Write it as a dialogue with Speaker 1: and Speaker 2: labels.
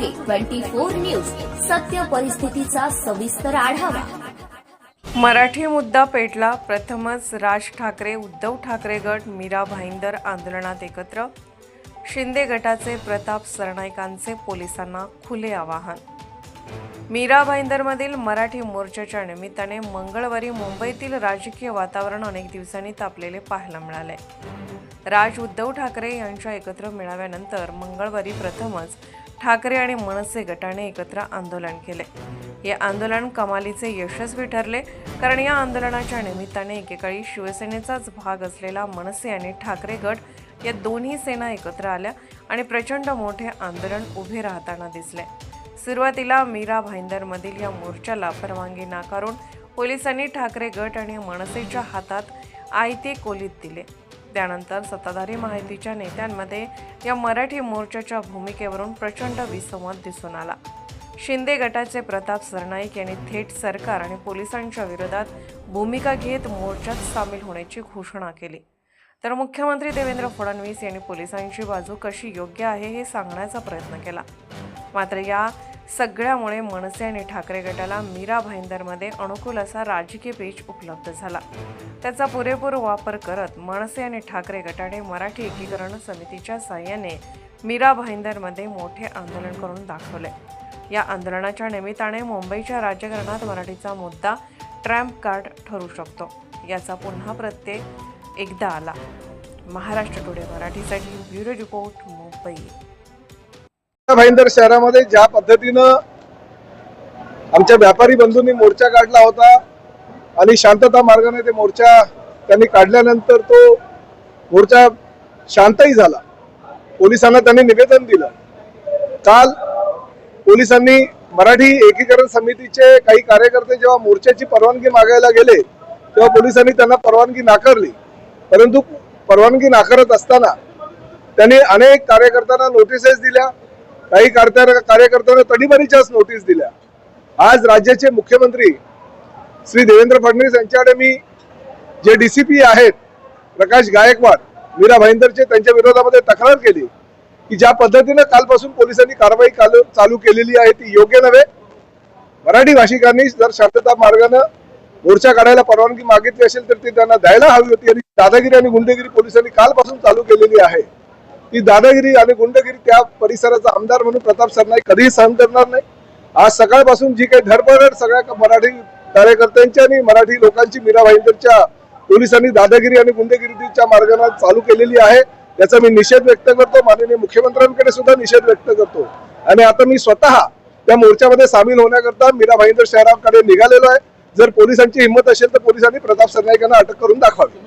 Speaker 1: Twenty four news. सत्य परिस्थितीचा सविस्तर आढावा.
Speaker 2: मराठी मुद्दा पेटला. प्रथमच राज ठाकरे उद्धव ठाकरे गट मीरा भाईंदर आंदोलनात एकत्र. शिंदे गटाचे प्रताप सरनाईकांचे पोलिसांना खुले आवाहन. मीरा भाईंदरमधील मराठी मोर्चाच्या निमित्ताने मंगळवारी मुंबईतील राजकीय वातावरण अनेक दिवसांनी तापलेले पाहायला मिळाले. राज उद्धव ठाकरे यांच्या एकत्र मेळाव्यानंतर मंगळवारी प्रथमच ठाकरे आणि मनसे गटाने एकत्र आंदोलन केले. हे आंदोलन कमालीचे यशस्वी ठरले कारण या आंदोलनाच्या निमित्ताने एकेकाळी शिवसेनेचाच भाग असलेला मनसे आणि ठाकरे गट या दोन्ही सेना एकत्र आल्या आणि प्रचंड मोठे आंदोलन उभे राहताना दिसले. सुरुवातीला मीरा भाईंदरमधील या मोर्चाला परवानगी नाकारून पोलिसांनी ठाकरे गट आणि मनसेच्या हातात आयते कोलीत दिले. त्यानंतर सत्ताधारी माहितीच्या नेत्यांमध्ये या मराठी मोर्चाच्या भूमिकेवरून प्रचंड विसंवाद दिसून आला. शिंदे गटाचे प्रताप सरनाईक यांनी थेट सरकार आणि पोलिसांच्या विरोधात भूमिका घेत मोर्चात सामील होण्याची घोषणा केली. तर मुख्यमंत्री देवेंद्र फडणवीस यांनी पोलिसांची बाजू कशी योग्य आहे हे सांगण्याचा प्रयत्न केला. मात्र या सगळ्यामुळे मनसे आणि ठाकरे गटाला मीरा भाईंदरमध्ये अनुकूल असा राजकीय पेच उपलब्ध झाला. त्याचा पुरेपूर वापर करत मनसे आणि ठाकरे गटाने मराठी एकीकरण समितीच्या साह्याने मीरा भाईंदरमध्ये मोठे आंदोलन करून दाखवले. या आंदोलनाच्या निमित्ताने मुंबईच्या राजकारणात मराठीचा मुद्दा ट्रॅम्प कार्ड ठरू शकतो. याचा पुन्हा प्रत्यय एकदा आला. महाराष्ट्र टुडे मराठीसाठी ब्युरो रिपोर्ट मुंबई.
Speaker 3: भाईंदर शहरामध्ये ज्या पद्धतीनं आमच्या व्यापारी बंधूंनी मोर्चा काढला होता आणि शांतता मार्गाने ते मोर्चा त्यांनी काढल्यानंतर तो मोर्चा शांतही झाला. पोलिसांना त्यांनी निवेदन दिलं. काल पोलिसांनी मराठी एकीकरण समितीचे काही कार्यकर्ते जेव्हा मोर्चाची परवानगी मागायला गेले तेव्हा पोलिसांनी त्यांना परवानगी नाकारली. परंतु परवानगी नाकारत असताना त्यांनी अनेक कार्यकर्त्यांना नोटिसेस दिल्या. काही कार्यकर्त्यांना तडीमारीच्याच नोटीस दिल्या. आज राज्याचे मुख्यमंत्री श्री देवेंद्र फडणवीस यांच्याकडे मी जे डीसीपी आहेत प्रकाश गायकवाड मीरा भाईंदरचे त्यांच्या विरोधामध्ये तक्रार केली की ज्या पद्धतीनं कालपासून पोलिसांनी कारवाई चालू केलेली आहे ती योग्य नव्हे. मराठी भाषिकांनी जर शांतता मार्गानं मोर्चा काढायला परवानगी मागितली असेल तर ती त्यांना द्यायला हवी होती. आणि दादागिरी आणि गुंडगिरी पोलिसांनी कालपासून चालू केलेली आहे. ती दादागिरी आणि गुंडगिरी त्या परिसराचा आमदार म्हणून प्रताप सरनाईक कधीही सहन करणार नाही आज सकाळपासून जी काही धडपड सगळ्या मराठी कार्यकर्त्यांची आणि मराठी लोकांची मीरा भाईंदरच्या पोलिसांनी दादागिरी आणि गुंडगिरीच्या मार्गाने चालू केलेली आहे त्याचा मी निषेध व्यक्त करतो माननीय मुख्यमंत्र्यांकडे सुद्धा निषेध व्यक्त करतो आणि आता मी स्वतः त्या मोर्चामध्ये सामील होण्याकरता मीरा भाईंदर शहराकडे निघालेलो आहे जर पोलिसांची हिंमत असेल तर पोलिसांनी प्रताप सरनाईकांना अटक करून दाखवावी